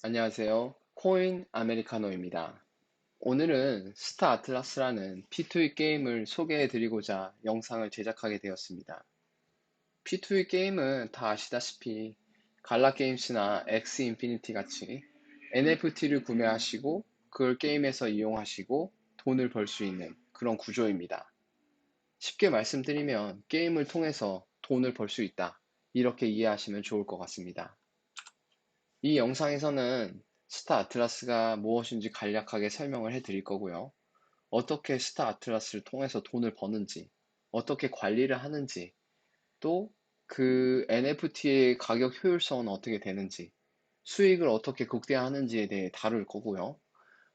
안녕하세요. 코인 아메리카노입니다. 오늘은 스타 아틀라스라는 P2E 게임을 소개해 드리고자 영상을 제작하게 되었습니다. P2E 게임은 다 아시다시피 갈라게임스나 엑스 인피니티 같이 NFT를 구매하시고 그걸 게임에서 이용하시고 돈을 벌 수 있는 그런 구조입니다. 쉽게 말씀드리면 게임을 통해서 돈을 벌 수 있다. 이렇게 이해하시면 좋을 것 같습니다. 이 영상에서는 스타 아틀라스가 무엇인지 간략하게 설명을 해 드릴 거고요. 어떻게 스타 아틀라스를 통해서 돈을 버는지, 어떻게 관리를 하는지, 또 그 NFT의 가격 효율성은 어떻게 되는지, 수익을 어떻게 극대화하는지에 대해 다룰 거고요.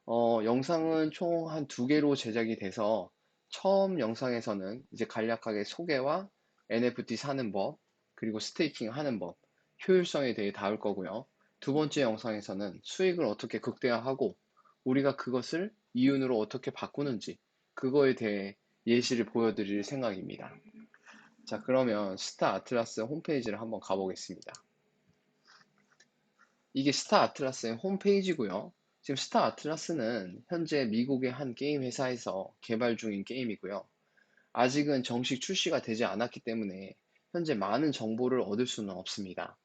어, 영상은 총 한 두 개로 제작이 돼서 처음 영상에서는 이제 간략하게 소개와 NFT 사는 법, 그리고 스테이킹 하는 법, 효율성에 대해 다룰 거고요. 두 번째 영상에서는 수익을 어떻게 극대화하고 우리가 그것을 이윤으로 어떻게 바꾸는지 그거에 대해 예시를 보여드릴 생각입니다. 자, 그러면 스타 아틀라스 홈페이지를 한번 가보겠습니다. 이게 스타 아틀라스의 홈페이지고요. 지금 스타 아틀라스는 현재 미국의 한 게임 회사에서 개발 중인 게임이고요. 아직은 정식 출시가 되지 않았기 때문에 현재 많은 정보를 얻을 수는 없습니다.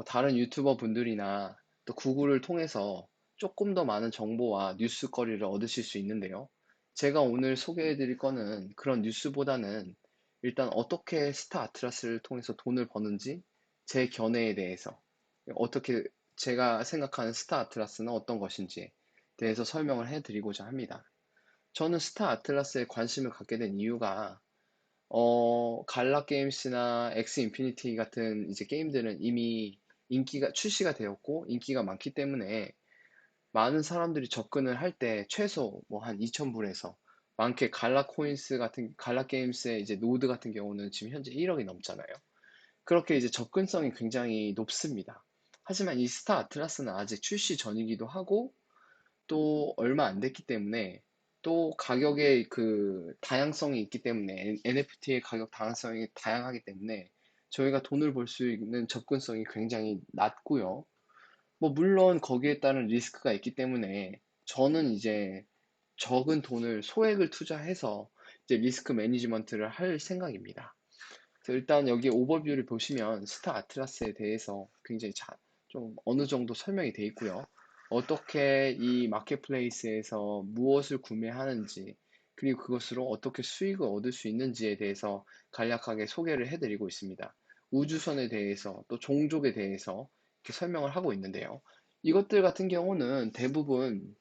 뭐 다른 유튜버 분들이나 또 구글을 통해서 조금 더 많은 정보와 뉴스거리를 얻으실 수 있는데요. 제가 오늘 소개해 드릴 거는 그런 뉴스보다는 일단 어떻게 스타 아틀라스를 통해서 돈을 버는지 제 견해에 대해서 어떻게 제가 생각하는 스타 아틀라스는 어떤 것인지에 대해서 설명을 해 드리고자 합니다. 저는 스타 아틀라스에 관심을 갖게 된 이유가 어, 갈라 게임스나 엑스 인피니티 같은 이제 게임들은 이미 인기가 출시가 되었고 인기가 많기 때문에 많은 사람들이 접근을 할 때 최소 뭐 한 2,000불에서 많게 갈라 코인스 같은 갈라 게임스의 이제 노드 같은 경우는 지금 현재 1억이 넘잖아요. 그렇게 이제 접근성이 굉장히 높습니다. 하지만 이 스타 아틀라스는 아직 출시 전이기도 하고 또 얼마 안 됐기 때문에 또 가격의 그 다양성이 있기 때문에 NFT의 가격 다양성이 다양하기 때문에 저희가 돈을 벌 수 있는 접근성이 굉장히 낮고요. 뭐 물론 거기에 따른 리스크가 있기 때문에 저는 이제 적은 돈을 소액을 투자해서 이제 리스크 매니지먼트를 할 생각입니다. 일단 여기 오버뷰를 보시면 스타 아틀라스에 대해서 굉장히 자, 좀 어느 정도 설명이 되어 있고요. 어떻게 이 마켓플레이스에서 무엇을 구매하는지, 그리고 그것으로 어떻게 수익을 얻을 수 있는지에 대해서 간략하게 소개를 해드리고 있습니다. 우주선에 대해서 또 종족에 대해서 이렇게 설명을 하고 있는데요. 이것들 같은 경우는 대부분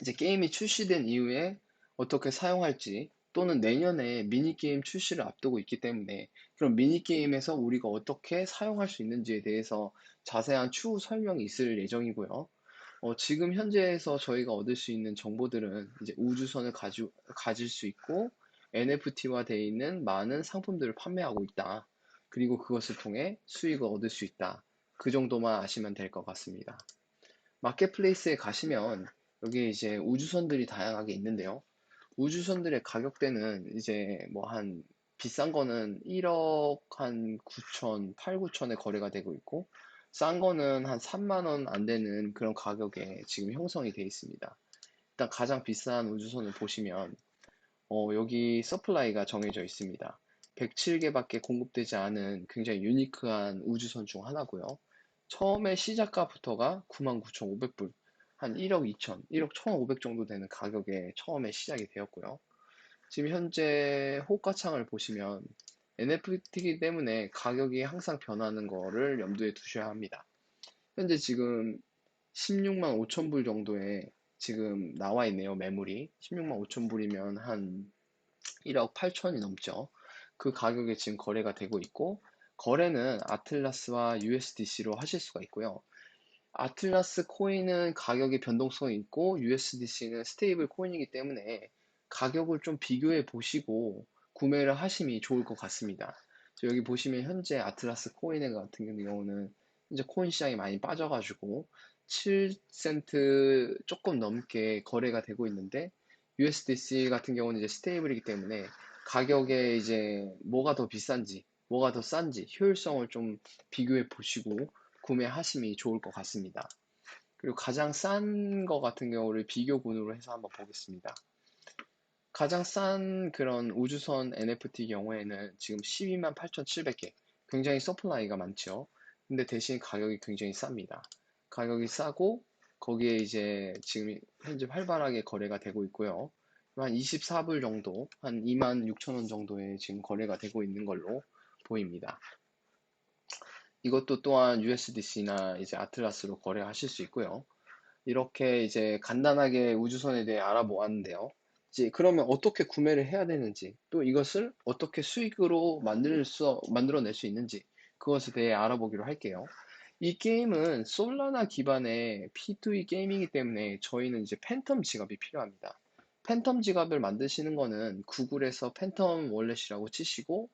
이제 게임이 출시된 이후에 어떻게 사용할지 또는 내년에 미니게임 출시를 앞두고 있기 때문에 그럼 미니게임에서 우리가 어떻게 사용할 수 있는지에 대해서 자세한 추후 설명이 있을 예정이고요. 어, 지금 현재에서 저희가 얻을 수 있는 정보들은 이제 우주선을 가지, 가질 수 있고 NFT화 되어 있는 많은 상품들을 판매하고 있다. 그리고 그것을 통해 수익을 얻을 수 있다. 그 정도만 아시면 될 것 같습니다. 마켓플레이스에 가시면 여기 이제 우주선들이 다양하게 있는데요. 우주선들의 가격대는 이제 뭐 한 비싼 거는 1억 한 9천, 8, 9천에 거래가 되고 있고 싼 거는 한 3만 원 안 되는 그런 가격에 지금 형성이 되어 있습니다. 일단 가장 비싼 우주선을 보시면 어, 여기 서플라이가 정해져 있습니다. 107개밖에 공급되지 않은 굉장히 유니크한 우주선 중 하나고요. 처음에 시작가부터가 99,500불, 한 1억 2천, 1억 1,500 정도 되는 가격에 처음에 시작이 되었고요. 지금 현재 호가창을 보시면 NFT이기 때문에 가격이 항상 변하는 거를 염두에 두셔야 합니다. 현재 지금 16만 5천 불 정도에 지금 나와 있네요, 매물이. 16만 5천 불이면 한 1억 8천이 넘죠. 그 가격에 지금 거래가 되고 있고 거래는 아틀라스와 USDC로 하실 수가 있고요. 아틀라스 코인은 가격의 변동성이 있고 USDC는 스테이블 코인이기 때문에 가격을 좀 비교해 보시고 구매를 하심이 좋을 것 같습니다. 여기 보시면 현재 아틀라스 코인 같은 경우는 이제 코인 시장이 많이 빠져가지고 7센트 조금 넘게 거래가 되고 있는데 USDC 같은 경우는 이제 스테이블이기 때문에 가격에 이제 뭐가 더 비싼지, 뭐가 더 싼지 효율성을 좀 비교해 보시고 구매하심이 좋을 것 같습니다. 그리고 가장 싼 거 같은 경우를 비교군으로 해서 한번 보겠습니다. 가장 싼 그런 우주선 NFT 경우에는 지금 12만 8,700개. 굉장히 서플라이가 많죠. 근데 대신 가격이 굉장히 쌉니다. 가격이 싸고 거기에 이제 지금 현재 활발하게 거래가 되고 있고요. 한 24불 정도, 한 2만 6천 원 정도에 지금 거래가 되고 있는 걸로 보입니다. 이것도 또한 USDC나 이제 아틀라스로 거래하실 수 있고요. 이렇게 이제 간단하게 우주선에 대해 알아보았는데요. 이제 그러면 어떻게 구매를 해야 되는지, 또 이것을 어떻게 수익으로 만들 수, 만들어낼 수 있는지, 그것에 대해 알아보기로 할게요. 이 게임은 솔라나 기반의 P2E 게임이기 때문에 저희는 이제 팬텀 지갑이 필요합니다. 팬텀 지갑을 만드시는 거는 구글에서 팬텀 월렛이라고 치시고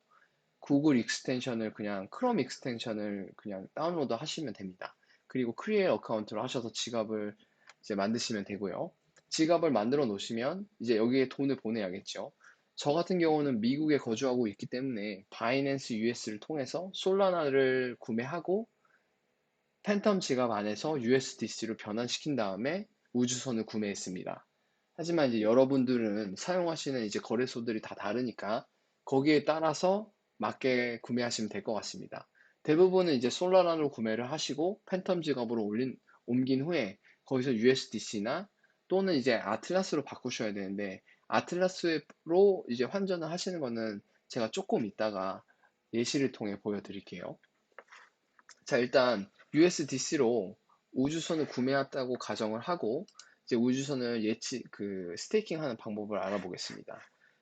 구글 익스텐션을 그냥 크롬 익스텐션을 그냥 다운로드 하시면 됩니다. 그리고 크리에이터 어카운트로 하셔서 지갑을 이제 만드시면 되고요. 지갑을 만들어 놓으시면 이제 여기에 돈을 보내야겠죠. 저 같은 경우는 미국에 거주하고 있기 때문에 바이낸스 US를 통해서 솔라나를 구매하고 팬텀 지갑 안에서 USDC로 변환시킨 다음에 우주선을 구매했습니다. 하지만 이제 여러분들은 사용하시는 이제 거래소들이 다 다르니까 거기에 따라서 맞게 구매하시면 될 것 같습니다. 대부분은 이제 솔라란으로 구매를 하시고 팬텀 지갑으로 올린, 옮긴 후에 거기서 USDC나 또는 이제 아틀라스로 바꾸셔야 되는데 아틀라스로 이제 환전을 하시는 거는 제가 조금 이따가 예시를 통해 보여드릴게요. 자, 일단 USDC로 우주선을 구매했다고 가정을 하고 이제 우주선을 예치 그 스테이킹하는 방법을 알아보겠습니다.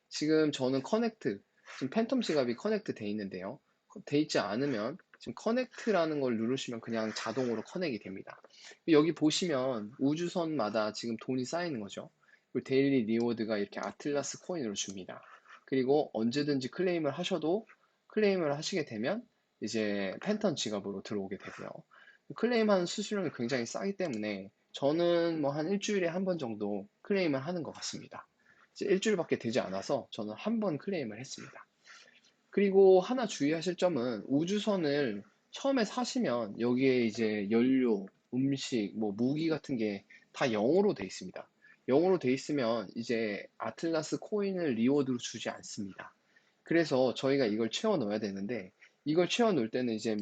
지금 저는 커넥트 지금 팬텀 지갑이 커넥트 돼 있는데요. 돼 있지 않으면 지금 커넥트라는 걸 누르시면 그냥 자동으로 커넥이 됩니다. 여기 보시면 우주선마다 지금 돈이 쌓이는 거죠. 그리고 데일리 리워드가 이렇게 아틀라스 코인으로 줍니다. 그리고 언제든지 클레임을 하셔도 클레임을 하시게 되면 이제 팬텀 지갑으로 들어오게 되고요. 클레임하는 수수료는 굉장히 싸기 때문에 저는 뭐 한 일주일에 한 번 정도 클레임을 하는 것 같습니다. 일주일밖에 되지 않아서 저는 한 번 클레임을 했습니다. 그리고 하나 주의하실 점은 우주선을 처음에 사시면 여기에 이제 연료, 음식, 뭐 무기 같은 게다 0으로 돼 있습니다. 0으로 돼 있으면 이제 아틀라스 코인을 리워드로 주지 않습니다. 그래서 저희가 이걸 채워 넣어야 되는데 이걸 채워 놓을 때는 이제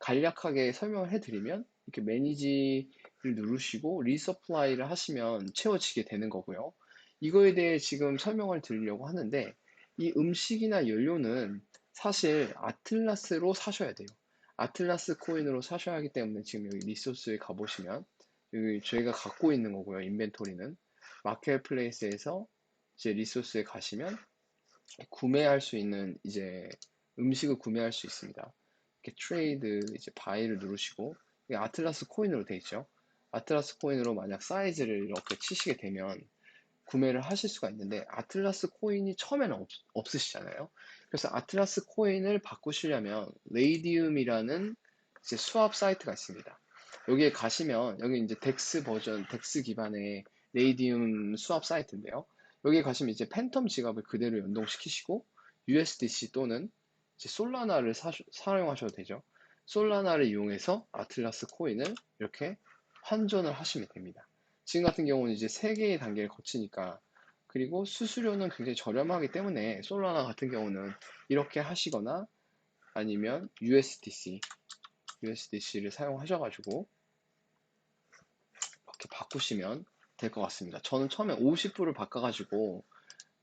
간략하게 설명을 해드리면 이렇게 매니지를 누르시고 리서플라이를 하시면 채워지게 되는 거고요. 이거에 대해 지금 설명을 드리려고 하는데 이 음식이나 연료는 사실 아틀라스로 사셔야 돼요. 아틀라스 코인으로 사셔야 하기 때문에 지금 여기 리소스에 가보시면 여기 저희가 갖고 있는 거고요. 인벤토리는 마켓플레이스에서 이제 리소스에 가시면 구매할 수 있는 이제 음식을 구매할 수 있습니다. 이렇게 트레이드 이제 바이를 누르시고 아틀라스 코인으로 되어 있죠. 아틀라스 코인으로 만약 사이즈를 이렇게 치시게 되면 구매를 하실 수가 있는데 아틀라스 코인이 처음에는 없, 없으시잖아요. 그래서 아틀라스 코인을 바꾸시려면 레이디움이라는 이제 수합 사이트가 있습니다. 여기에 가시면 여기 이제 덱스 버전, 덱스 기반의 레이디움 수합 사이트인데요. 여기에 가시면 이제 팬텀 지갑을 그대로 연동시키시고 USDC 또는 솔라나를 사, 사용하셔도 되죠. 솔라나를 이용해서 아틀라스 코인을 이렇게 환전을 하시면 됩니다. 지금 같은 경우는 이제 세 개의 단계를 거치니까 그리고 수수료는 굉장히 저렴하기 때문에 솔라나 같은 경우는 이렇게 하시거나 아니면 USDC, USDC를 사용하셔가지고 이렇게 바꾸시면 될 것 같습니다. 저는 처음에 50불을 바꿔가지고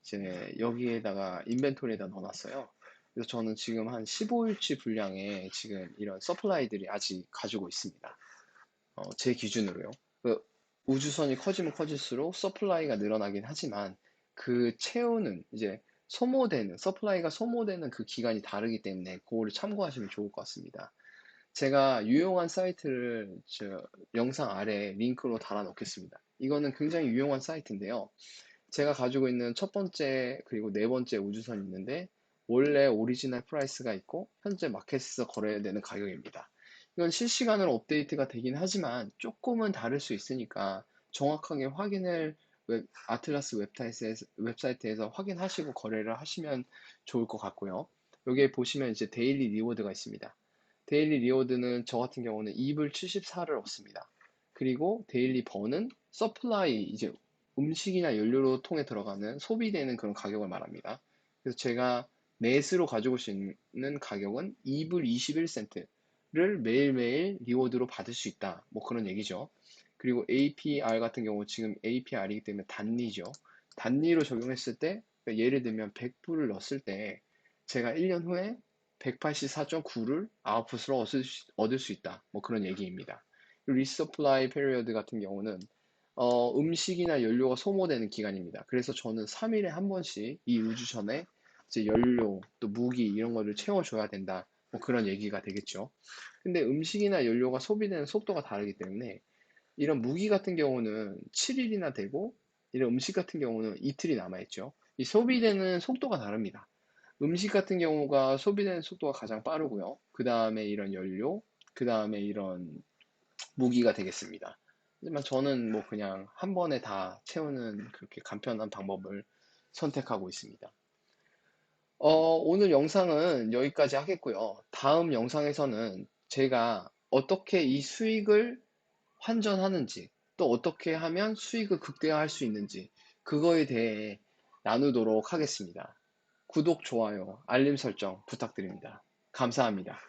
이제 여기에다가 인벤토리에다 넣어놨어요. 그래서 저는 지금 한 15일치 분량의 지금 이런 서플라이들이 아직 가지고 있습니다. 어, 제 기준으로요. 그 우주선이 커지면 커질수록 서플라이가 늘어나긴 하지만 그 채우는 이제 소모되는 서플라이가 소모되는 그 기간이 다르기 때문에 그거를 참고하시면 좋을 것 같습니다. 제가 유용한 사이트를 저 영상 아래 링크로 달아 놓겠습니다. 이거는 굉장히 유용한 사이트인데요. 제가 가지고 있는 첫 번째 그리고 네 번째 우주선이 있는데 원래 오리지널 프라이스가 있고 현재 마켓에서 거래되는 가격입니다. 이건 실시간으로 업데이트가 되긴 하지만 조금은 다를 수 있으니까 정확하게 확인을 웹, 아틀라스 웹사이트에서, 웹사이트에서 확인하시고 거래를 하시면 좋을 것 같고요. 여기에 보시면 이제 데일리 리워드가 있습니다. 데일리 리워드는 저 같은 경우는 2불 74를 얻습니다. 그리고 데일리 버는 서플라이 이제 음식이나 연료로 통해 들어가는 소비되는 그런 가격을 말합니다. 그래서 제가 넷으로 가져올 수 있는 가격은 2불 21센트 를 매일매일 리워드로 받을 수 있다. 뭐 그런 얘기죠. 그리고 APR 같은 경우 지금 APR이기 때문에 단리죠. 단리로 적용했을 때 그러니까 예를 들면 100불을 넣었을 때 제가 1년 후에 184.9를 아웃풋으로 얻을 수 있다. 뭐 그런 얘기입니다. 리서플라이 페리어드 같은 경우는 어, 음식이나 연료가 소모되는 기간입니다. 그래서 저는 3일에 한 번씩 이 우주선에 이제 연료, 또 무기 이런 거를 채워줘야 된다. 뭐 그런 얘기가 되겠죠. 근데 음식이나 연료가 소비되는 속도가 다르기 때문에 이런 무기 같은 경우는 7일이나 되고 이런 음식 같은 경우는 이틀이 남아있죠. 이 소비되는 속도가 다릅니다. 음식 같은 경우가 소비되는 속도가 가장 빠르고요. 그 다음에 이런 연료, 그 다음에 이런 무기가 되겠습니다. 하지만 저는 뭐 그냥 한 번에 다 채우는 그렇게 간편한 방법을 선택하고 있습니다. 어, 오늘 영상은 여기까지 하겠고요. 다음 영상에서는 제가 어떻게 이 수익을 환전하는지, 또 어떻게 하면 수익을 극대화할 수 있는지, 그거에 대해 나누도록 하겠습니다. 구독, 좋아요, 알림 설정 부탁드립니다. 감사합니다.